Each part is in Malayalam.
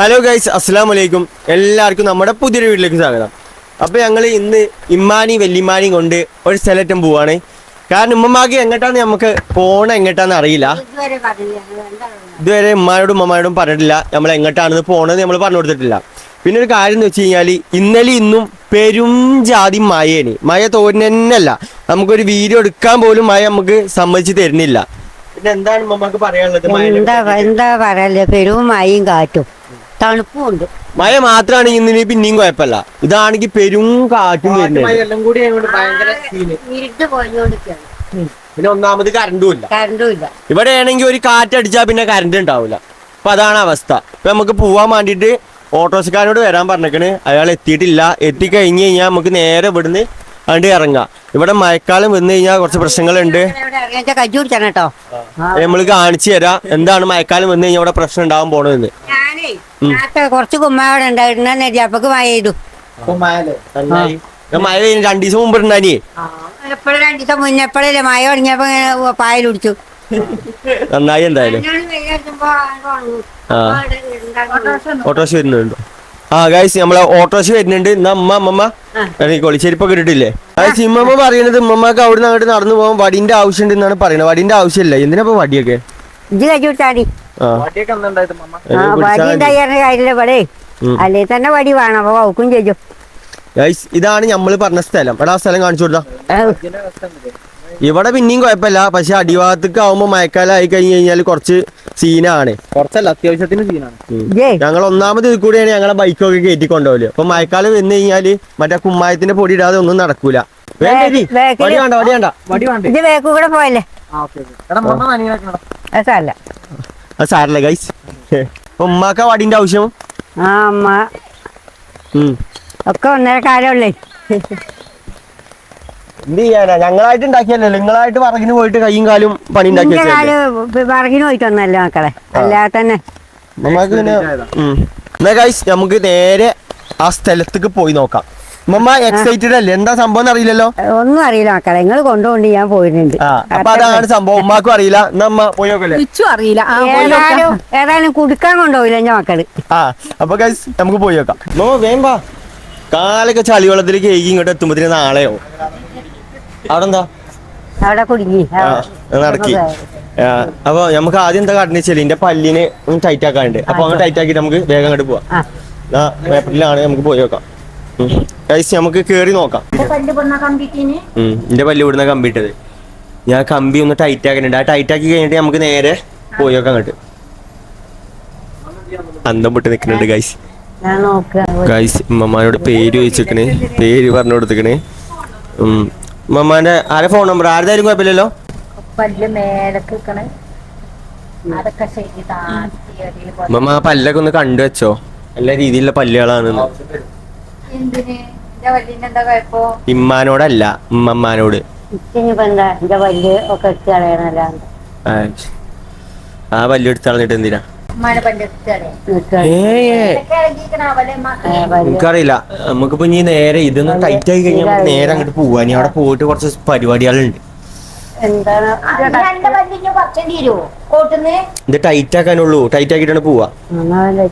ഹലോ ഗൈസ് അസ്സാം വലൈക്കും എല്ലാവർക്കും നമ്മുടെ പുതിയൊരു വീട്ടിലേക്ക് സ്വാഗതം. അപ്പോൾ ഞങ്ങൾ ഇന്ന് ഇമ്മാനി വെല്ലിമാനി കൊണ്ട് ഒരു സ്ഥലത്തും പോവാണ്. കാരണം ഉമ്മമാക്ക് എങ്ങോട്ടാന്ന് നമുക്ക് പോണ എങ്ങോട്ടാന്ന് അറിയില്ല. ഇതുവരെ ഉമ്മാനോടും ഉമ്മമാരോടും പറഞ്ഞിട്ടില്ല. നമ്മൾ എങ്ങോട്ടാണെന്ന് പോണെന്ന് നമ്മൾ പറഞ്ഞു കൊടുത്തിട്ടില്ല. പിന്നെ ഒരു കാര്യം എന്ന് വെച്ച് കഴിഞ്ഞാൽ ഇന്നലെ ഇന്നും പെരും ജാതി മഴയാണ്. മഴ തോന്നല്ല നമുക്കൊരു വീഡിയോ എടുക്കാൻ പോലും മഴ നമുക്ക് സമ്മതിച്ച് തരുന്നില്ല. പിന്നെ എന്താണ് ഉമ്മമാക്ക് പറയാനുള്ളത്? എന്താ? എന്താ പറയാനുള്ളത്? പെരും മഴയും കാറ്റും. തണുപ്പും ഉണ്ട് മഴ മാത്രമാണെങ്കിൽ ഇന്നിന് പിന്നെയും കുഴപ്പമില്ല ഇതാണെങ്കിൽ പെരും കാറ്റും ഇരുട്ട് പിന്നെ ഒന്നാമത് കറണ്ടും ഇല്ല കറണ്ടും ഇല്ല ഇവിടെ ആണെങ്കിൽ ഒരു കാറ്റടിച്ചാൽ പിന്നെ കറണ്ട് ഉണ്ടാവില്ല അപ്പൊ അതാണ് അവസ്ഥ. ഇപ്പൊ നമുക്ക് പോവാൻ വേണ്ടിട്ട് ഓട്ടോറിക്ഷക്കാരനോട് വരാൻ പറഞ്ഞേക്കണ്. അയാൾ എത്തിയിട്ടില്ല. എത്തിക്കഴിഞ്ഞ് കഴിഞ്ഞാൽ നമുക്ക് നേരെ ഇവിടുന്ന് അണ്ട് ഇറങ്ങാം. ഇവിടെ മഴക്കാലം വന്നു കഴിഞ്ഞാൽ കുറച്ച് പ്രശ്നങ്ങളുണ്ട്. നമ്മൾ കാണിച്ചു തരാം. എന്താണ് മഴക്കാലം വന്നു കഴിഞ്ഞാൽ ഇവിടെ പ്രശ്നം ഉണ്ടാവാൻ പോണെന്ന് ഞാനേ നേരത്തെ കുറച്ച് കുമ്മാവിടെ ഉണ്ടായിരുന്നു. അപ്പൊക്ക് മഴ ചെയ്തു മഴ രണ്ടു ദിവസം മുമ്പ് ഉണ്ടാനി എപ്പോഴും രണ്ടു ദിവസം മുന്നേ എപ്പോഴല്ലേ മഴ തുടങ്ങിയപ്പോ ഇങ്ങനെ കുടിച്ചു. നന്നായി എന്തായാലും. ആ. ഓട്ടോറിക്ഷ വരുന്നുണ്ട്. ആ ഗൈസ് നമ്മളെ ഓട്ടോറിക്ഷ വരുന്നുണ്ട്. ഇന്ന് അമ്മ അമ്മമ്മ കോളി ചെരുപ്പൊക്കെ ഇട്ടിട്ടില്ലേ? ഗൈസ് ഇമ്മമ്മ പറയുന്നത് ഉമ്മമ്മക്ക് അവിടുന്ന് അങ്ങോട്ട് നടന്നു പോകാൻ വടിന്റെ ആവശ്യമുണ്ട് എന്നാണ് പറയുന്നത്. വടിന്റെ ആവശ്യമില്ല. എന്തിനാ ഇപ്പൊ വടിയൊക്കെ? വടി പിടിച്ചാ മതി. ഇവിടെ. അല്ലേ തന്നെ വടി വേണം അപ്പൊ വൗക്കും ചെയ്യും. ഇതാണ് നമ്മൾ പറഞ്ഞ സ്ഥലം. എടാ ആ സ്ഥലം കാണിച്ചു കൊടുത്താ? ഇവിടെ പിന്നെയും കുഴപ്പമില്ല. പക്ഷെ അടിഭാഗത്തേക്ക് ആവുമ്പോ മഴക്കാലം ആയി കഴിഞ്ഞു കഴിഞ്ഞാൽ കുറച്ച് സീനാണ്. കുറച്ചല്ല അത്യാവശ്യത്തിന് സീനാണ്. ഞങ്ങൾ ഒന്നാമത് ഇത് കൂടിയാണ് ഞങ്ങളെ ബൈക്കൊക്കെ കയറ്റി കൊണ്ടുപോകൽ. അപ്പൊ മഴക്കാലം വന്നു കഴിഞ്ഞാൽ മറ്റേ കുമ്മായത്തിന്റെ പൊടി ഇടാതെ ഒന്നും നടക്കൂല. വേണ്ട വടി വേണ്ട വടി വേണ്ട. വടി വേണ്ടേ? ഇത് വേക്കു കൂടെ പോയല്ലേ? സാരല്ല. അത് സാരല്ല ഗൈസ് ഉമ്മാക്ക വടിന്റെ ആവശ്യം? ആ അമ്മ ഉം. ഒക്കെ ഒന്നര കാലമുള്ളേ എന്ത് ചെയ്യാനാ? ഞങ്ങളായിട്ട് ഉണ്ടാക്കിയല്ലോ നിങ്ങളായിട്ട് പറകിന് പോയിട്ട് കൈയും കാലും പണി ഉണ്ടാക്കി പറകിന് പോയിട്ടൊന്നല്ല മക്കളെ. അല്ലാതെ തന്നെ. പിന്നെ ഗൈസ് നമുക്ക് നേരെ ആ സ്ഥലത്തേക്ക് പോയി നോക്കാം. ഉമ്മ എക്സൈറ്റഡ് അല്ലേ? എന്താ സംഭവം എന്ന് അറിയില്ലല്ലോ? ഒന്നും അറിയില്ല മക്കളെ. നിങ്ങൾ കൊണ്ടുകൊണ്ട് ഞാൻ പോയിട്ടുണ്ട്. അപ്പൊ അതാണ് സംഭവം. ഉമ്മാക്കും അറിയില്ല. എന്നാ അമ്മ പോയി അറിയില്ല. ഏതായാലും ഏതായാലും കുടുക്കാൻ കൊണ്ടുപോയില്ല ഞാൻ മക്കൾ. ആ അപ്പൊ ഗൈസ് നമുക്ക് പോയി നോക്കാം. ഉമ്മ വേം വാ. കാലൊക്കെ ചളിവെള്ളത്തിലേക്ക് ഏകി ഇങ്ങോട്ട് എത്തുമ്പത്തിന് നാളെയോ അവിടെ എന്താ അവിടെ കുടുങ്ങി. ആ, നടക്കി. ആ, അപ്പൊ നമുക്ക് ആദ്യം എന്താ കാട്ടിന് വെച്ചാൽ എന്റെ പല്ലിന് ഒന്ന് ടൈറ്റ് ആക്കാനുണ്ട്. അപ്പൊ അങ്ങനെ ടൈറ്റ് ആക്കിയിട്ട് നമുക്ക് വേഗം അങ്ങോട്ട് പോവാം. പേപ്പറിലാണ് നമുക്ക് പോയി നോക്കാം. ഗൈസ് നമുക്ക് കേറി നോക്കാം. എന്റെ പല്ല് ഇവിടുന്ന് കമ്പിട്ടത്. ഞാൻ കമ്പി ഒന്ന് ടൈറ്റ് ആക്കുന്നുണ്ട് ആ ടൈറ്റ് ആക്കി കഴിഞ്ഞിട്ട് നമുക്ക് നേരെ പോയി നോക്കാം അങ്ങോട്ട്. അന്തം പൊട്ടി നിക്കുന്നുണ്ട് ഗൈസ് ഗൈസ് ഉമ്മമാരോട് പേര് ചോദിച്ചിക്കണ് പേര് പറഞ്ഞു കൊടുത്തിക്കണ്. ഉമ്മമാന്റെ ആരെ ഫോൺ നമ്പർ ആരുതായാലും കുഴപ്പമില്ലല്ലോ. ഉമ്മ പല്ലൊക്കെ ഒന്ന് കണ്ടു വെച്ചോ നല്ല രീതിയിലുള്ള പല്ലുകളാണ് ഇമ്മാനോടല്ല ഉമ്മമ്മാനോട് എന്റെ ഒക്കെ എടുത്ത് കളയണല്ലാണ്ട് ആ, പല്ല് എടുത്ത് കളഞ്ഞിട്ട് എന്തിനാ? എനിക്കറിയില്ല നമുക്കിപ്പോ ഇനി നേരെ ഇതൊന്ന് ടൈറ്റ് ആയി കഴിഞ്ഞാൽ നേരെ അങ്ങോട്ട് പോവാ. ഇനി അവിടെ പോയിട്ട് കുറച്ച് പരിപാടികളുണ്ട്. എന്താണ്? ഇത് ടൈറ്റ് ആക്കാനുള്ളൂ. ടൈറ്റ് പോവാ.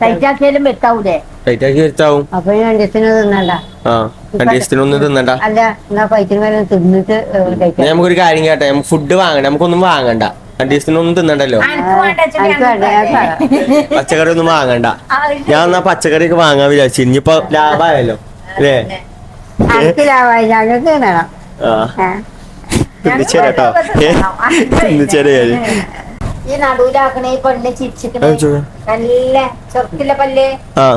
ടൈറ്റാക്കിയാലും വെത്താവൂലേ ടൈറ്റ് ആക്കി വരുത്താവും അപ്പൊ ഈ രണ്ടീസത്തിന് തിന്നണ്ട. ആ രണ്ടു ദിവസത്തിനൊന്നും തിന്നണ്ട. അല്ല എന്നാ തിന്നിട്ട് നമുക്കൊരു കാര്യം കേട്ടെ. നമുക്ക് ഫുഡ് വാങ്ങണ്ട. നമുക്കൊന്നും വാങ്ങണ്ട. രണ്ടു ദിവസത്തിനൊന്നും തിന്നണ്ടല്ലോ. പച്ചക്കറി ഒന്നും വാങ്ങണ്ട. ഞാൻ എന്നാ പച്ചക്കറി ഒക്കെ വാങ്ങാൻ വിചാരിച്ചു. ഇനിയിപ്പോ ലാഭമായല്ലോ അല്ലേ? ഞങ്ങൾക്ക് തിന്നണം ഈ നടുവിലാക്കണ പെണ്ണ് ചിരിച്ചിക്കണേ നല്ല ചെറുക്കില്ല പല്ല്. ആ.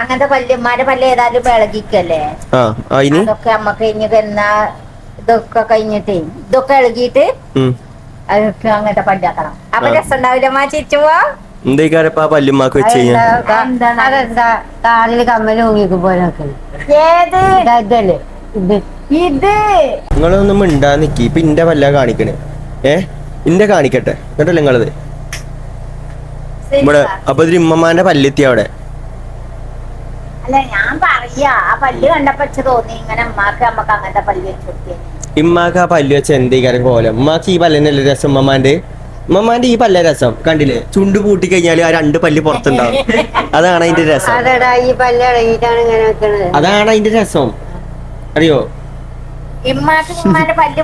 അങ്ങനത്തെ പല്ല് ഏതായാലും ഇളകിക്കല്ലേ? ആ അതിന് അതൊക്കെ നമ്മക്ക് ഇനി എന്നാ ഇതൊക്കെ കഴിഞ്ഞിട്ടേ ഇതൊക്കെ ഇളകിയിട്ട് അതൊക്കെ അങ്ങനത്തെ പല്ലാക്കണം അപ്പൊ രസം ഉണ്ടാവില്ല ചിരിച്ചു പോവാ? എന്തേക്കാരപ്പ പല്ലുമാക്ക് വെച്ച് അതെന്താ താളിൽ കമ്മൽ ഊങ്ങിക്ക് പോലെ ഏത്? ഇതല്ലേ? ഇത്. നിങ്ങളൊന്നും മിണ്ടാ നിക്കി. ഇപ്പൊ ഇന്റെ വല്ല കാണിക്കണേ. ഏ? ഇന്റെ കാണിക്കട്ടെ. എന്നിട്ടല്ലേ നിങ്ങളത്? ഇവിടെ അപ്പൊ ഇതിൽ ഇമ്മമാന്റെ പല്ലെത്തി അവിടെ? അല്ല ഞാൻ പറയാ. ആ പല്ല് കണ്ടപ്പോ ഇച്ച് തോന്നി ഇങ്ങനെ അമ്മാക്ക് നമ്മക്ക് അങ്ങനത്തെ പല്ല് വെച്ച് ഇമ്മാക്ക് ആ പല്ല് വെച്ച എന്തേക്കാരം കോലം. ഉമ്മാക്ക് ഈ പല്ലിനല്ലേ രസം ഉമ്മമാന്റെ ഉമ്മമാന്റെ ഈ പല്ല രസം കണ്ടില്ലേ? ചുണ്ട് പൂട്ടി കഴിഞ്ഞാൽ ആ രണ്ട് പല്ല് പുറത്തുണ്ടാവും. അതാണ് അതിന്റെ രസം. അതാണ് അതിന്റെ രസം. അറിയോ? ഇമ്മാക്ക് ഇമ്മാന്റെ പല്ല്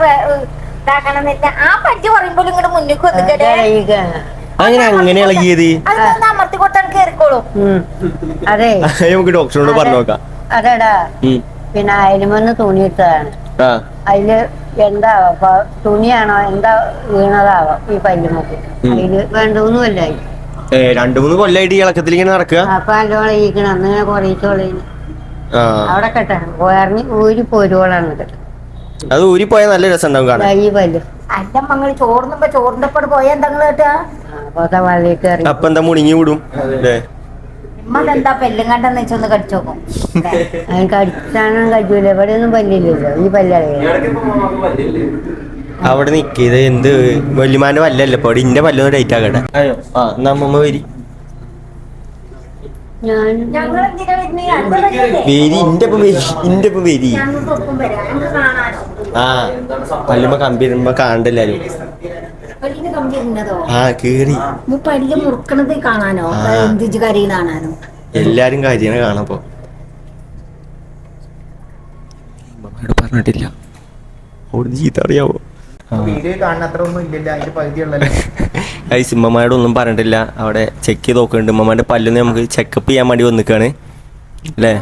ഇതാക്കണമെന്നില്ല. ആ പല്ല് പറയുമ്പോൾ ഇങ്ങോട്ട് മുന്നിൽ അത് വന്നിട്ട് ഇളകിക്കാണ്. അങ്ങനെ അങ്ങനെ ഇളകിയത് അമർത്തി കേറിക്കോളൂ. അതെ. നമുക്ക് ഡോക്ടറോട് പറഞ്ഞു നോക്കാം. അതെടാ. പിന്നെ അയലുമെന്ന് തുണി ഇട്ടതാണ് ആ. അതിൽ എന്താ തുണിയാണോ? എന്താ വീണതാവോ ഈ പല്ലുമൊക്കെ. അതിൽ വേണ്ടതൊന്നുമല്ല അല്ലായി രണ്ടു മൂന്ന് കൊല്ലായിട്ട് ഈ ഇളക്കത്തിൽ ഇങ്ങനെ നടക്കുക? അപ്പൊ നല്ലോണം ഇരിക്കണം അന്ന് ഇങ്ങനെ കുറയിച്ചോളി ആ അവിടെ കെട്ടെ. ഊരി പോരുവോളാണ് അത് ഊരി പോയാൽ നല്ല രസം ഉണ്ടാവും കാണാൻ അല്ല മങ്ങൾ ചോറിന്റെ പോയാ എന്താ കേട്ടാ? അപ്പൊ എന്താ മുണിങ്ങി വിടും. അല്ലേ? ഇമ്മ എന്താ പെല്ലും കണ്ടെന്ന് വെച്ചൊന്ന് കടിച്ചു നോക്കും. അതിന് കടിച്ചാനും കഴിയൂല. ഇവിടെ ഒന്നും പല്ലില്ലല്ലോ. ഈ പല്ലളയ അവിടെ നിക്ക്. ഇത് എന്ത്? വല്യമാന്റെ പല്ലല്ലേ? ഇപ്പൊ ഇന്റെ പല്ലൊന്ന് ഡേറ്റ് ആകട്ടെ അയ്യോ. ആ നമ്മ വരി ഞാൻ ഞങ്ങൾ എന്തിനാ വരുന്നേ അന്റെ പല്ലല്ലേ വരി ഇന്റെ വരി ഇന്റെ വേരി. ആ. പല്ലുമ്പോ കാണണ്ടെല്ലാരും കേറി. മു പല്ല് മുറുക്കണത് കാണാനോ? കരയിൽ എല്ലാരും കാര്യമാണ് കാണപ്പോ പറഞ്ഞിട്ടില്ല. അവിടുന്ന് ചീത്ത അറിയാവോ? വീഡിയോ കാണുന്ന അത്ര ഒന്നും ഇല്ലല്ലോ. അതിന്റെ പകുതി ഈ സിമ്മമാരോട് ഒന്നും പറഞ്ഞിട്ടില്ല. അവിടെ ചെക്ക് ചെയ്ത് നോക്കുന്നുണ്ട്. ഉമ്മമാന്റെ പല്ലൊന്ന് നമുക്ക് ചെക്കപ്പ് ചെയ്യാൻ വേണ്ടി വന്നിക്കാണ്. അല്ലേ?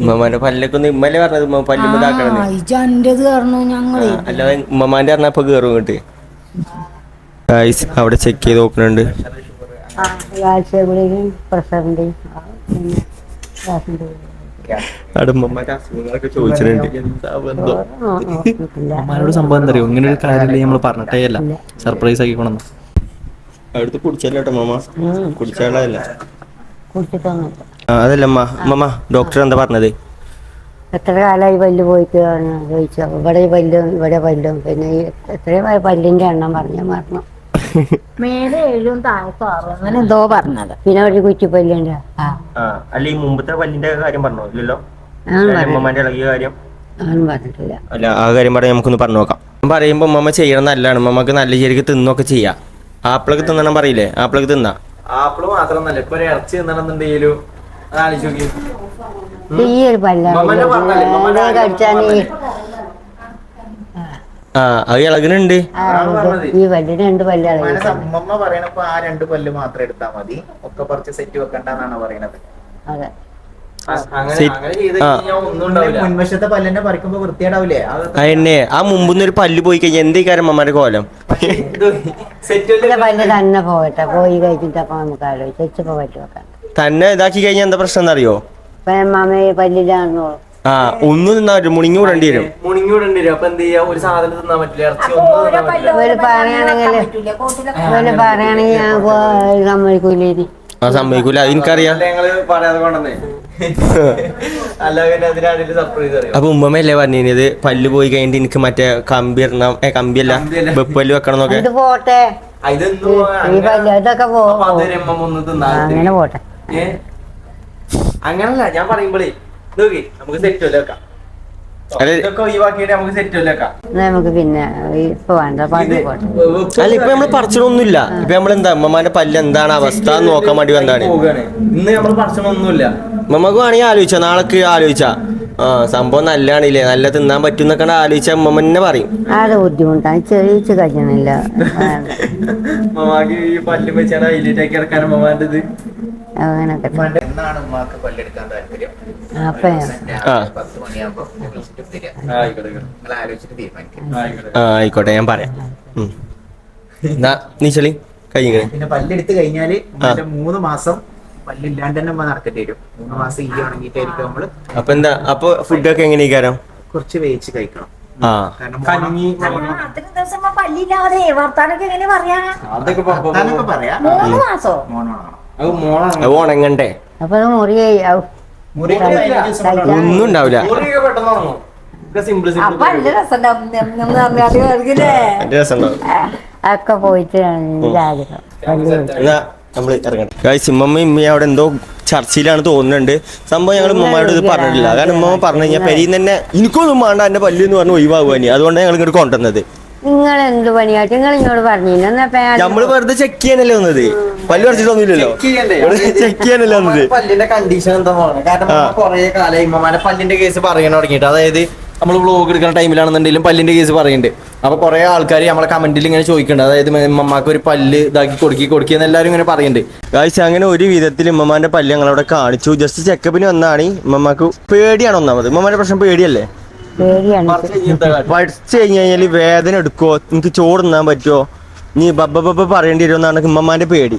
ഉമ്മമാന്റെ പല്ലൊക്കെ ഒന്ന് ഇമ്മല്ലേ പറഞ്ഞത്? ഉമ്മ പല്ലുമ്പോ ആ, അല്ലാതെ ഉമ്മമാന്റെ പറഞ്ഞപ്പോ കേറും കേട്ട് ഗൈസ് അവിടെ ചെക്ക് ചെയ്ത് നോക്കുന്നുണ്ട്. ആ ഗ്യാസിന്റെ അസുഖങ്ങളൊക്കെ ചോദിച്ചിട്ടുണ്ട്. അമ്മാനോട് സംഭവം എന്താ അറിയോ? ഇങ്ങനെ ഒരു കാര്യമില്ല നമ്മൾ പറഞ്ഞിട്ടേ അല്ല സർപ്രൈസ് ആക്കിക്കോണം. അടുത്ത് കുടിച്ചല്ലോ ഉമ്മ കുടിച്ചാളല്ല? അതല്ല അമ്മ അമ്മമ്മ ഡോക്ടർ എന്താ പറഞ്ഞത്? എത്ര കാലമായി പല്ല് പോയിട്ട് ചോദിച്ചു. ഇവിടെ പല്ലും ഇവിടെ പല്ലും. പിന്നെ എത്രയും പല്ലിന്റെ എണ്ണം പറഞ്ഞു. മറന്നു. മേലെ ഏഴും താഴത്ത് ആറും അങ്ങനെ എന്തോ പറഞ്ഞത്. പിന്നെ ഒരു കുറ്റി ആ ആ അല്ല ഈ മുമ്പത്തെ പല്ലിന്റെ കാര്യം പറഞ്ഞോ? ഇല്ലല്ലോ. ഇളകിയ കാര്യം? പറഞ്ഞിട്ടില്ല. അല്ല ആ കാര്യം പറയാൻ നമുക്കൊന്ന് പറഞ്ഞു നോക്കാം. പറയുമ്പോ ഉമ്മമ്മ ചെയ്യണം നല്ലതാണ്. ഉമ്മമ്മക്ക് നല്ല ശരിക്ക് തിന്നൊക്കെ ചെയ്യാം. ആപ്പിളൊക്കെ തിന്നണം പറയില്ലേ? ആപ്പിളൊക്കെ തിന്നാ? ആപ്പിൾ മാത്രമൊന്നല്ല ഇപ്പൊ ഒരു ഇറച്ചി തിന്നണമെന്നുണ്ടെങ്കിലും എന്നുണ്ടെങ്കിലും ഈ ഒരു കടിച്ചാൽ ആ അത് ഇളകുന്നുണ്ട് ഈ പല്ലിന് രണ്ട് പല്ലാണ് അമ്മമ്മ പറയണപ്പോ ആ രണ്ട് പല്ല് മാത്രം എടുത്താൽ മതി. ഒക്കെ കുറച്ച് സെറ്റ് വെക്കണ്ടെന്നാണ് പറയണത്. അതെ. മുൻവശത്തെ പല്ലിനെ പറിക്കുമ്പോ വൃത്തിയാടാവില്ലേ അതന്നെ ആ മുമ്പിന്ന് ഒരു പല്ല് പോയി കഴിഞ്ഞാൽ എന്തേ? കാര്യം അമ്മമാരുടെ കോലം ഇതിന്റെ പല്ല് തന്നെ പോകട്ടെ. പോയി കഴിഞ്ഞിട്ട് അപ്പൊ നമുക്ക് ആലോചിച്ച് വെച്ചപ്പോ പല്ല് വെക്കാം. തന്നെ ഇതാക്കി കഴിഞ്ഞാൽ എന്താ പ്രശ്നം എന്നറിയോ? ഇപ്പൊ മാമ പല്ലിലാണോ? ആ ഒന്നും തിന്നാ പറ്റും മുണിങ്ങി വിടേണ്ടി വരും. മുണിങ്ങി വിടേണ്ടി വരും. അപ്പൊ എന്ത് ചെയ്യാ ഒരു സാധനം തിന്നാൻ പറ്റില്ല. ഇറച്ചി ഒന്നും തിന്നാൻ പറ്റില്ല. ഇവർ പറയുകയാണെങ്കിൽ ഇവർ പറയുകയാണെങ്കിൽ ഞാൻ പോ- സമ്മതിക്കൂലേനി ആ സമ്മതിക്കൂല. അല്ല ഞങ്ങൾ പറയാതെ അല്ല പിന്നെ സർപ്രൈസ് അറിയാം? അപ്പൊ ഉമ്മമ്മല്ലേ പറഞ്ഞത് പല്ല് പോയി കഴിഞ്ഞിട്ട് എനിക്ക് മറ്റേ കമ്പി ഇടണം. ഏ കമ്പിയല്ല. കമ്പിയല്ല. വെപ്പല്ല് വെക്കണം എന്നൊക്കെ ഇത് പോട്ടെ ഇതൊക്കെ അങ്ങനെ പോട്ടെ. അങ്ങനല്ല ഞാൻ പറയുമ്പോഴേ നോക്കി നമുക്ക് സെറ്റ് വെക്കാം. നമുക്ക് പിന്നെ ഇപ്പൊ വേണ്ട പോട്ടെ. അല്ല ഇപ്പൊ നമ്മൾ പറിച്ചിടൊന്നുമില്ല ഇപ്പൊ നമ്മളെന്താ ഉമ്മമാന്റെ പല്ല് എന്താണ് അവസ്ഥ എന്ന് നോക്കാൻ വേണ്ടി വന്നാണ് ഇന്ന് നമ്മൾ വേണമെങ്കിൽ ആലോചിച്ച നാളേക്ക് ആലോചിച്ച. ആ സംഭവം നല്ലതാണില്ലേ നല്ല തിന്നാൻ പറ്റും എന്നൊക്കെ ആലോചിച്ച അമ്മമ്മന്നെ പറയും. ആരെ ബുദ്ധിമുട്ടാണ് ചെറിയിച്ച് കഴിയണില്ല മമാക്ക് ഈ പല്ല് വെച്ചാണ് ഹൈലൈറ്റ് ഇത് അങ്ങനൊക്കെ. എന്നാണ് ഉമ്മാക്ക് പല്ലെടുക്കാൻ താല്പര്യം. പത്ത് മണിയാകുമ്പോ വിളിച്ചിട്ട് വരിക. നിങ്ങൾ ആലോചിച്ചിട്ട് തീരുമാനിക്കും. ആയിക്കോട്ടെ. ഞാൻ പറയാം. കഴിഞ്ഞേ പിന്നെ പല്ലെടുത്ത് കഴിഞ്ഞാൽ മൂന്ന് മാസം പല്ലില്ലാണ്ട് തന്നെ നടക്കേണ്ടി വരും. മൂന്ന് മാസം ഈ ഉണങ്ങിയിട്ടായിരിക്കും നമ്മൾ അപ്പൊ എന്താ അപ്പൊ ഫുഡൊക്കെ എങ്ങനെയൊക്കെ കുറച്ച് വേവിച്ച് കഴിക്കണം. പല്ലില്ലാതെ വർത്താനൊക്കെ എങ്ങനെ പറയാ അതൊക്കെ പറയാം. മൂന്ന് മാസോ? ഉണങ്ങണ്ടേ? അപ്പൊ അത് മുറിയായി. മുറി ഒന്നും ഉണ്ടാവില്ല. അപ്പൊ എന്റെ ഒക്കെ പോയിട്ട് ഇമ്മമ്മ ഇമ്മയും അവിടെ എന്തോ ചർച്ചയിലാണ് തോന്നുന്നുണ്ട്. സംഭവം ഞങ്ങൾ ഉമ്മമാരോട് ഇത് പറഞ്ഞിട്ടില്ല. കാരണം ഉമ്മ പറഞ്ഞു കഴിഞ്ഞാൽ പെരിയിൽ തന്നെ എനിക്കൊന്നും വേണ്ട എന്റെ പല്ലു എന്ന് പറഞ്ഞ് ഒഴിവാകുവാനി അതുകൊണ്ടാണ് ഞങ്ങൾ ഇങ്ങോട്ട് കൊണ്ടുവന്നത്. നിങ്ങൾ എന്ത് പണിയായിട്ട് നിങ്ങൾ ഇങ്ങോട് പറഞ്ഞില്ല നമ്മൾ വെറുതെ ചെക്ക് ചെയ്യാനല്ലേ വന്നത്? പല്ല് പറിച്ചിട്ടൊന്നുമില്ലല്ലോ ചെക്ക് ചെയ്യാനല്ലേ വന്നത്? പല്ലിന്റെ കണ്ടീഷൻ എന്താണ് കാരണം. കൊറേ കാലം ഇമ്മമാരെ പല്ലിന്റെ കേസ് പറയാൻ തുടങ്ങിയിട്ട്. അതായത് നമ്മൾ വ്ലോഗ് എടുക്കുന്ന ടൈമിലാണെന്നുണ്ടെങ്കിലും പല്ലിന്റെ കേസ് പറയുന്നുണ്ട് അപ്പൊ കുറെ ആൾക്കാർ നമ്മളെ കമന്റിൽ ഇങ്ങനെ ചോദിക്കുന്നുണ്ട് അതായത് ഇമ്മമാക്ക് ഒരു പല്ല് ഇതാക്കി കൊടുക്കി കൊടുക്കി എന്ന് എല്ലാവരും ഇങ്ങനെ പറയുന്നുണ്ട് കാഴ്ച അങ്ങനെ ഒരു വിധത്തിൽ ഇമ്മമാന്റെ പല്ല് ഞങ്ങളവിടെ കാണിച്ചു. ജസ്റ്റ് ചെക്കപ്പിന് വന്നാണ് ഉമ്മമാക്ക് പേടിയാണ് ഒന്നാമത്. ഉമ്മമാന്റെ പ്രശ്നം പേടിയല്ലേ? പഠിച്ചു കഴിഞ്ഞു കഴിഞ്ഞാൽ വേദന എടുക്കോ എനിക്ക് ചോറ് തിന്നാൻ പറ്റുമോ നീ ബബ്ബ ബബ്ബ പറയേണ്ടി വരുമോ എന്നാണ് ഉമ്മമാന്റെ പേടി.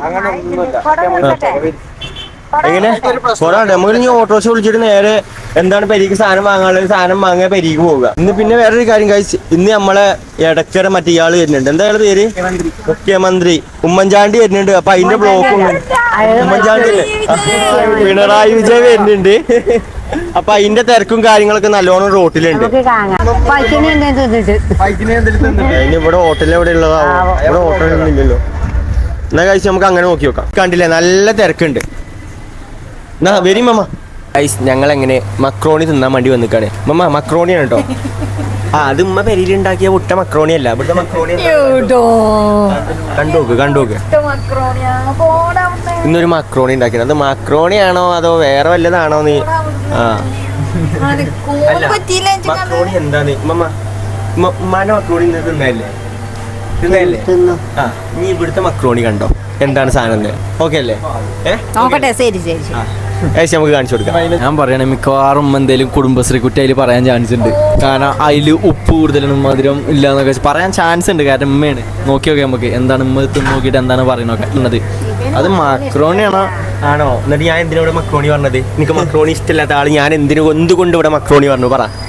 എങ്ങനെ? കൊറേ നമുക്ക് ഇനി ഓട്ടോറിക്ഷ വിളിച്ചിട്ട് നേരെ എന്താണ് പെരീക്ക് സാധനം വാങ്ങാനുള്ളത് സാധനം വാങ്ങിയ പെരീക്ക് പോവുക. ഇന്ന് പിന്നെ വേറൊരു കാര്യം കഴിച്ച് ഇന്ന് നമ്മളെ ഇടക്കര മറ്റേ ഇയാൾ വരുന്നുണ്ട്. എന്താ അയാളുടെ പേര്? മുഖ്യമന്ത്രി. ഉമ്മൻചാണ്ടി വരുന്നുണ്ട്. അപ്പൊ അതിന്റെ ബ്ലോക്കും ഉമ്മൻചാണ്ടി അല്ലേ? പിണറായി വിജയൻ വരുന്നുണ്ട്. അപ്പൊ അതിന്റെ തിരക്കും കാര്യങ്ങളൊക്കെ നല്ലോണം റോട്ടിലുണ്ട്. അതിന് ഇവിടെ ഹോട്ടലിൽ എവിടെ ഉള്ളതാവോ? ഇവിടെ ഹോട്ടലൊന്നും ഇല്ലല്ലോ. എന്നാ കഴിച്ച് നമുക്ക് അങ്ങനെ നോക്കി നോക്കാം കണ്ടില്ലേ നല്ല തിരക്കുണ്ട്. എന്നാ വരി മമ്മ ഐസ് ഞങ്ങൾ എങ്ങനെ മക്രോണി തിന്നാൻ വേണ്ടി വന്നിക്കാണ്. മമ്മ മക്രോണിയാണ് കേട്ടോ. ആ അത് ഉമ്മ പെരിയിൽ ഉണ്ടാക്കിയ മുട്ട മക്രോണി അല്ല ഇവിടുത്തെ മക്രോണി കണ്ടോക്ക് കണ്ടോക്ക് ഇന്നൊരു മക്രോണി ഉണ്ടാക്കിയത് അത് മക്രോണി ആണോ അതോ വേറെ വല്ലതാണോ നീ? മക്രോണി എന്താണ്? മമ്മ ഉമ്മ- ഉമ്മാന്റെ മക്രോണി ഇന്ന് തിന്നല്ലേ? തിന്നല്ലേ? ആ നീ ഇവിടുത്തെ മക്രോണി കണ്ടോ? എന്താണ് സാധനം ഓക്കെ അല്ലേ? നോക്കട്ടെ ശരി ശരി ഏശ് നമുക്ക് കാണിച്ചു കൊടുക്കാം. ഞാൻ പറയണേ മിക്കവാറും എന്തേലും കുടുംബശ്രീ കുട്ടി അതിൽ പറയാൻ ചാൻസ് ഉണ്ട്. കാരണം അതിൽ ഉപ്പ് കൂടുതലാണ് മധുരം ഇല്ല എന്നൊക്കെ പറയാൻ ചാൻസ് ഉണ്ട്. കാരണം ഉമ്മയാണ്. നോക്കി നോക്കി നമുക്ക്. എന്താണ് ഉമ്മ നോക്കിയിട്ട് എന്താണ് പറയുന്നൊക്കെ ഉള്ളത്. അത് മക്രോണിയാണോ? ആണോ? എന്നിട്ട് ഞാൻ എന്തിനാ ഇവിടെ മക്രോണി പറഞ്ഞത്? എനിക്ക് മക്രോണി ഇഷ്ടമില്ലാത്ത ആൾ ഞാൻ എന്തിനു എന്തുകൊണ്ട് ഇവിടെ മക്രോണി പറഞ്ഞു? പറ പറ പറ.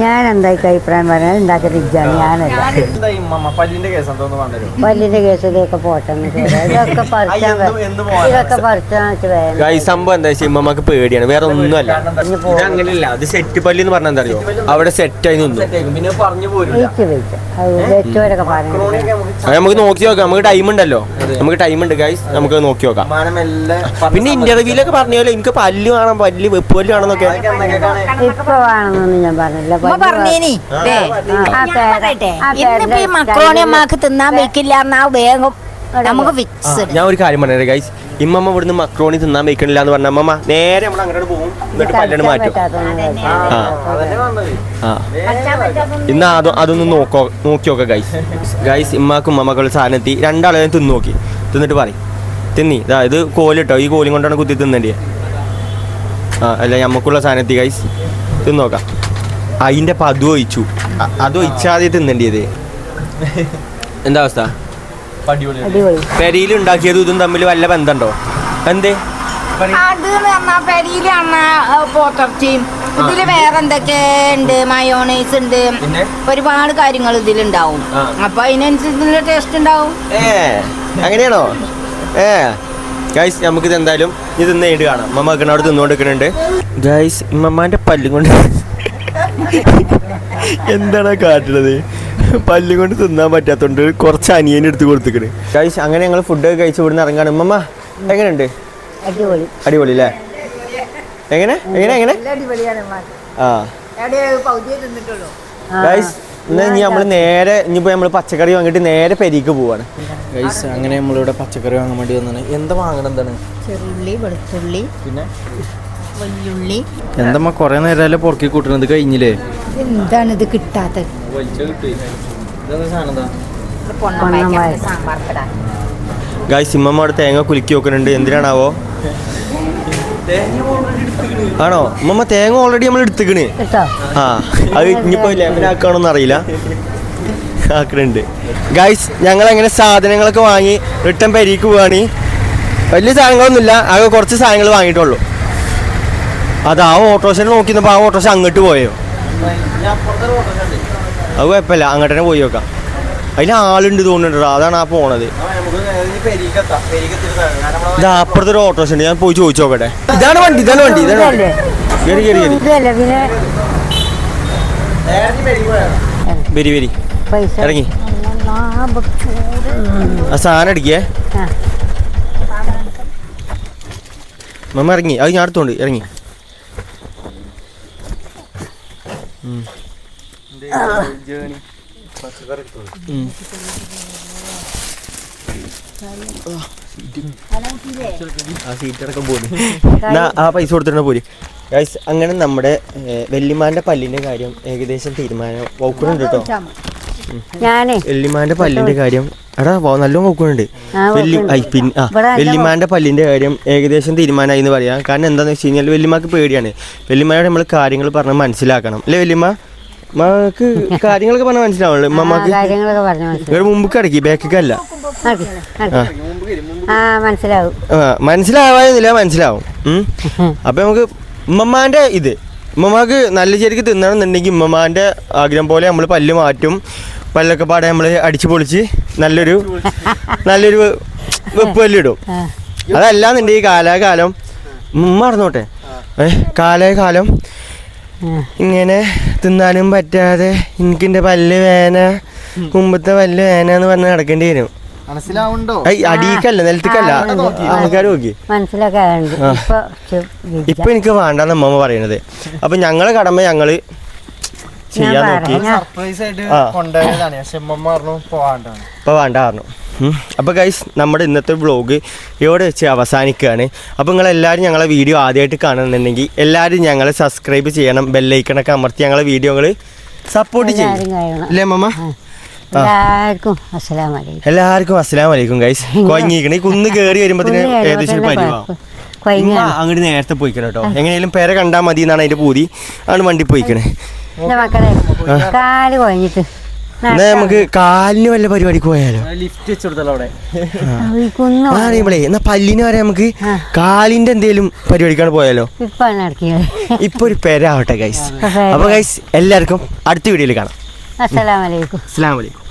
ഞാൻ എന്തായി അഭിപ്രായം പറഞ്ഞാൽ ഉണ്ടാക്കി തിരിച്ചാണ് ഞാനല്ല. പല്ലിന്റെ കേസ് ഇതൊക്കെ പോട്ടെ ഇതൊക്കെ പോകാനാ? ഇതൊക്കെ പറിച്ചാൻ വെച്ച് വേണം സംഭവം എന്താ വെച്ചാൽ ഇമ്മമ്മക്ക് പേടിയാണ്. വേറെ ഒന്നുമല്ല. ഇത് അങ്ങനെയല്ല അത് സെറ്റ് പല്ലി എന്ന് പറഞ്ഞാൽ എന്താ അറിയോ അവിടെ സെറ്റ് ആയി നിന്നു. പിന്നെ പറഞ്ഞു പോരില്ല. വെച്ച് വെച്ച്. അത് വെച്ചവരൊക്കെ പറഞ്ഞു അത് നമുക്ക് നോക്കി നോക്കാം. നമുക്ക് ടൈം ഉണ്ടല്ലോ. നമുക്ക് ടൈം ഉണ്ട് ഗൈസ് നമുക്ക് നോക്കി നോക്കാം. പിന്നെ ഇന്റർവ്യൂലൊക്കെ പറഞ്ഞല്ലോ എനിക്ക് പല്ല് കാണാം. പല്ല് വെപ്പ് പല്ല് കാണുന്നൊക്കെ ഇപ്പൊ വേണമെന്നൊന്നും ഞാൻ പറഞ്ഞില്ല. പറഞ്ഞേനി. ഇന്നിപ്പോ ഈ പേരിന്റെ മക്രോണി അമ്മയ്ക്ക് തിന്നാൻ വെക്കില്ല എന്നാ വേഗം നമുക്ക് ഫിക്സ് ഞാൻ ഒരു കാര്യം പറഞ്ഞേ ഗൈസ് ഇമ്മമ്മ ഇവിടുന്ന് മക്രോണി തിന്നാൻ വെക്കണില്ല എന്ന് പറഞ്ഞ അമ്മമ്മ നേരെ നമ്മൾ അങ്ങോട്ട് പോകും. എന്നിട്ട് പല്ലണ്ട് മാറ്റും. ആ. ആ ഇന്ന് അത് അതൊന്ന് നോക്കോ നോക്കി നോക്കാം ഗൈസ് ഗൈസ് ഇമ്മക്കും ഉമ്മമ്മക്കുള്ള സാധനം എത്തി. രണ്ടാളെ തിന്നു നോക്കി. തിന്നിട്ട് പറയും. തിന്നി. ഇതാ ഇത് കോലിട്ടോ ഈ കോലും കൊണ്ടാണ് കുത്തി തിന്നേണ്ടിയെ. ആ അല്ല നമുക്കുള്ള സാധനത്തി ഗൈസ് തിന്ന് നോക്കാം. അതിന്റെ പതു ഒഴിച്ചു. അത് ഒഴിച്ചാതെ തിന്നേണ്ടിയത്. എന്താ അവസ്ഥ? പെരിയിൽ ഉണ്ടാക്കിയതും ഇതും തമ്മിൽ വല്ല ബന്ധമുണ്ടോ? എന്തേ? അത് പറഞ്ഞാ പെരിയിലാണ് പോത്തർച്ചയും ഇതിൽ വേറെ എന്തൊക്കെ ഉണ്ട്? മയോണൈസ് ഉണ്ട്? ഒരുപാട് കാര്യങ്ങൾ ഇതിലുണ്ടാവും. അപ്പൊ അതിനനുസരിച്ചുള്ള ടേസ്റ്റ് ഉണ്ടാവും. അങ്ങനെയാണോ? ഏ. ഗൈസ് നമുക്കിത് എന്തായാലും ഇത് തിന്ന് കഴിഞ്ഞിട്ട് കാണാം. മമ്മ വെക്കണ അവിടെ തിന്നുകൊണ്ടിരിക്കുന്നുണ്ട്. ഗൈസ് മമ്മാന്റെ പല്ലും കൊണ്ട് എന്താണ് കാട്ടുന്നത് പല്ലും കൊണ്ട് തിന്നാൻ പറ്റാത്തോണ്ട് കുറച്ച് അനിയനെ എടുത്ത് കൊടുത്തിക്കണ്. ഗൈസ് അങ്ങനെ ഞങ്ങൾ ഫുഡ് കഴിച്ച് ഇവിടുന്ന് ഇറങ്ങാണ്. ഉമ്മമ്മ എങ്ങനെയുണ്ട്? അടിപൊളി. അടിപൊളി അല്ലേ എങ്ങനെ എങ്ങനെ? എങ്ങനെ ആ. ഗൈസ് എന്നാ ഇനി നമ്മൾ നേരെ ഇനിയിപ്പോ നമ്മൾ പച്ചക്കറി വാങ്ങിയിട്ട് നേരെ പെരീക്ക് പോവാണ്. ഗൈസ് അങ്ങനെ നമ്മളിവിടെ പച്ചക്കറി വാങ്ങാൻ വേണ്ടി വന്നാണ്. എന്താ വാങ്ങണം എന്താണ്? ചെറുള്ളി വെളുത്തുള്ളി പിന്നെ? വല്യുള്ളി എന്തമ്മ കുറെ നേരമല്ലേ പുറക്കി കൂട്ടണത്? കഴിഞ്ഞില്ലേ? എന്താണ് ഇത് കിട്ടാത്തത്? ഗായ് സിമ്മമ്മ അവിടെ തേങ്ങ കുലുക്കി വെക്കുന്നുണ്ട് എന്തിനാണാവോ? ആണോ? മമ്മ തേങ്ങ ഓൾറെഡി നമ്മൾ എടുത്തുക്കണ്. ആ അത് ഇനിയിപ്പോ ലെമനാക്കാണോന്ന് അറിയില്ല. ആക്കണുണ്ട്. ഗൈസ് ഞങ്ങൾ അങ്ങനെ സാധനങ്ങളൊക്കെ വാങ്ങി റിട്ടേൺ പെരീക്ക് പോവാണ്. വലിയ സാധനങ്ങളൊന്നുമില്ല ആകെ കുറച്ച് സാധനങ്ങൾ വാങ്ങിയിട്ടുള്ളൂ. അത് ആ ഓട്ടോറിക്ഷ നോക്കിയപ്പോൾ ആ ഓട്ടോസ് അങ്ങോട്ട് പോയോ? അത് കുഴപ്പമില്ല അങ്ങോട്ട് തന്നെ പോയി നോക്കാം. അതിൽ ആളുണ്ട് തോന്നുന്നുണ്ട് അതാണ് ആ പോണത്. ഇത് അപ്പുറത്തെ ഒരു ഓട്ടോറിക്ഷ ഉണ്ട്. ഞാൻ പോയി ചോദിച്ചു നോക്കട്ടെ ഇതാണ് വണ്ടി ഇതാണ് വണ്ടി ഇതാണ് വണ്ടി? കയറി വരി വരി. പൈസ. ഇറങ്ങി. ആ സാധനം അടിക്കേ ആ. മമ്മ ഇറങ്ങി. അത് ഞാൻ അടുത്തോണ്ട് ഇറങ്ങി. ആ പോലും എന്നാ ആ പൈസ കൊടുത്തിട്ട് പോര്. ഗൈസ് അങ്ങനെ നമ്മുടെ വെല്ലിമാന്റെ പല്ലിന്റെ കാര്യം ഏകദേശം തീരുമാനം വൗക്കുന്നുണ്ട് കേട്ടോ. ഞാനേ. വെല്ലിമാന്റെ പല്ലിന്റെ കാര്യം എടാ നല്ല നോക്കുന്നുണ്ട് വെല്ലി. ഐ, ആ വെല്ലിമാന്റെ പല്ലിന്റെ കാര്യം ഏകദേശം തീരുമാനമായി എന്ന് പറയാം. കാരണം എന്താണെന്ന് വെച്ച് കഴിഞ്ഞാൽ വെല്ലിമാക്ക് പേടിയാണ്. വെല്ലിമാരോട് നമ്മൾ കാര്യങ്ങൾ പറഞ്ഞ് മനസ്സിലാക്കണം. അല്ലേ വെല്ലിമ്മ മാക്ക് കാര്യങ്ങളൊക്കെ പറഞ്ഞാൽ മനസ്സിലാവുള്ളൂ. ആ, ഉമ്മമാക്ക് കാര്യങ്ങളൊക്കെ പറഞ്ഞു മനസ്സിലാവും. ഇവിടെ മുമ്പ് കിടക്കി ബാക്കിക്കല്ല. മനസ്സിലാവും. ആ മനസ്സിലാവാന്നില്ല മനസ്സിലാവും. അപ്പൊ നമുക്ക് ഉമ്മമാന്റെ ഇത്. ഉമ്മമാക്ക് നല്ല ശരിക്ക് തിന്നണമെന്നുണ്ടെങ്കിൽ ഉമ്മമാന്റെ ആഗ്രഹം പോലെ നമ്മൾ പല്ല് മാറ്റും. പല്ലൊക്കെ പാടെ നമ്മൾ അടിച്ചു പൊളിച്ച് നല്ലൊരു നല്ലൊരു വെപ്പ് പല്ലിടും. അതല്ലാന്നുണ്ടെങ്കിൽ കാലാകാലം ഉമ്മ അറിഞ്ഞോട്ടെ ഏഹ് കാലാകാലം. ഇങ്ങനെ തിന്നാനും പറ്റാതെ എനിക്കിന്റെ പല്ല് വേന കുമ്പത്തെ പല്ല് വേന എന്ന് പറഞ്ഞ് നടക്കേണ്ടി വരും. മനസ്സിലാവുണ്ടോ? ഐ അടിയിക്കല്ല നിലത്തേക്കല്ല ആൾക്കാർ നോക്കി മനസ്സിലൊക്കെ ഉണ്ട് ഇപ്പൊ എനിക്ക് വേണ്ടെന്ന് അമ്മമ്മ പറയണത്. അപ്പൊ ഞങ്ങളെ കടമ ഞങ്ങൾ ചെയ്യാൻ നോക്കി. സർപ്രൈസ് ആയിട്ട്. കൊണ്ടുപോയതാണ്. പക്ഷെ ഉമ്മ പറഞ്ഞു പോവാണ്ടാണ് ഇപ്പൊ വേണ്ട പറഞ്ഞു. അപ്പോൾ ഗൈസ് നമ്മുടെ ഇന്നത്തെ വ്ളോഗ് ഇവിടെ വെച്ച് അവസാനിക്കുകയാണ്. അപ്പോൾ നിങ്ങളെല്ലാവരും ഞങ്ങളെ വീഡിയോ ആദ്യമായിട്ട് കാണുന്നുണ്ടെങ്കിൽ എല്ലാവരും ഞങ്ങളെ സബ്സ്ക്രൈബ് ചെയ്യണം ബെല്ലൈക്കണൊക്കെ അമർത്തി ഞങ്ങളെ വീഡിയോകൾ സപ്പോർട്ട് ചെയ്യും. അല്ലേ മമ്മ? എല്ലാവർക്കും അസ്സലാം വലൈക്കും ഗൈസ് കൊഞ്ഞിക്കണേ കുന്ന് കയറി വരുമ്പോഴത്തേന് ഏകദേശം ഒരു പരിവാകും അങ്ങോട്ട് നേരത്തെ പോയിക്കണം കേട്ടോ. എങ്ങനെയാലും പേരെ കണ്ടാൽ മതി എന്നാണ് അതിന്റെ പൂതി. ആണ് വണ്ടി പോയിക്കണേ. മക്കളെ കാൽ കൊഴിഞ്ഞിട്ട് എന്നാ നമുക്ക് കാലിന് വല്ല പരിപാടിക്ക് പോയാലോ? ലിഫ്റ്റ് വെച്ച് കൊടുത്തല്ലോ അവിടെ? അറിയുമ്പോഴേ എന്നാ പല്ലിന് വരെ നമുക്ക് കാലിന്റെ എന്തേലും പരിപാടിക്കാണ് പോയാലോ? ഇപ്പൊ ഒരു പെര ആവട്ടെ ഗൈസ്. അപ്പൊ ഗൈസ് എല്ലാവർക്കും അടുത്ത വീഡിയോയിൽ കാണാം. അസ്സലാമലൈക്കും അസ്സാം വലൈക്കും